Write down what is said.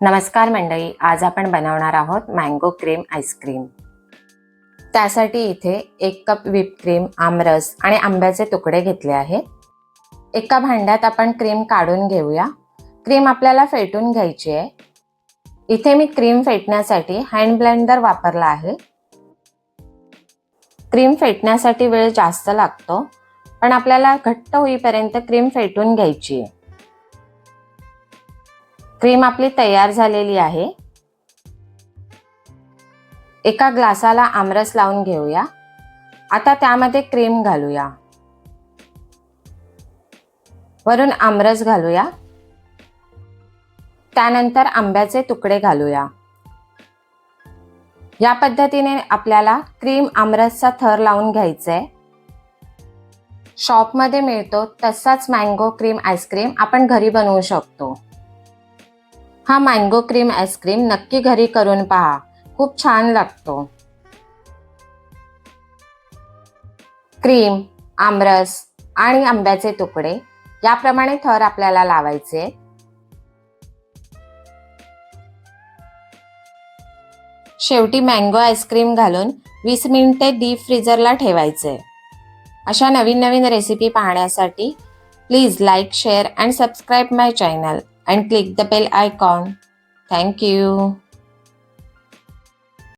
नमस्कार मंडळी आज आपण बनवणार आहोत मँगो क्रीम आईस्क्रीम त्यासाठी इथे एक कप व्हिप क्रीम आमरस आणि आंब्याचे तुकडे घेतले आहेत. एका भांड्यात आपण क्रीम काढून घेऊया. क्रीम आपल्याला फेटून घ्यायची आहे. इथे मी क्रीम फेटण्यासाठी हँड ब्लेंडर वापरला आहे. क्रीम फेटण्यासाठी वेळ जास्त लागतो पण आपल्याला घट्ट होईपर्यंत क्रीम फेटून घ्यायची आहे. क्रीम आपली तयार झालेली आहे. एका ग्लासाला आमरस लावून घेऊया. आता त्यामध्ये क्रीम घालूया. वरून आमरस घालूया. त्यानंतर आंब्याचे तुकडे घालूया. या पद्धतीने आपल्याला क्रीम आमरसचा थर लावून घ्यायचंय. शॉपमध्ये मिळतो तसाच मँगो क्रीम आईस्क्रीम आपण घरी बनवू शकतो. हा मँगो क्रीम आईस्क्रीम नक्की घरी करून पहा. खूप छान लागतो. क्रीम आमरस आणि आंब्याचे तुकडे याप्रमाणे थर आपल्याला लावायचे. शेवटी मँगो आईस्क्रीम घालून वीस मिनिटे डीप फ्रीजरला ठेवायचे. अशा नवीन नवीन रेसिपी पाहण्यासाठी Please like, share and subscribe my channel and click the bell icon. Thank you.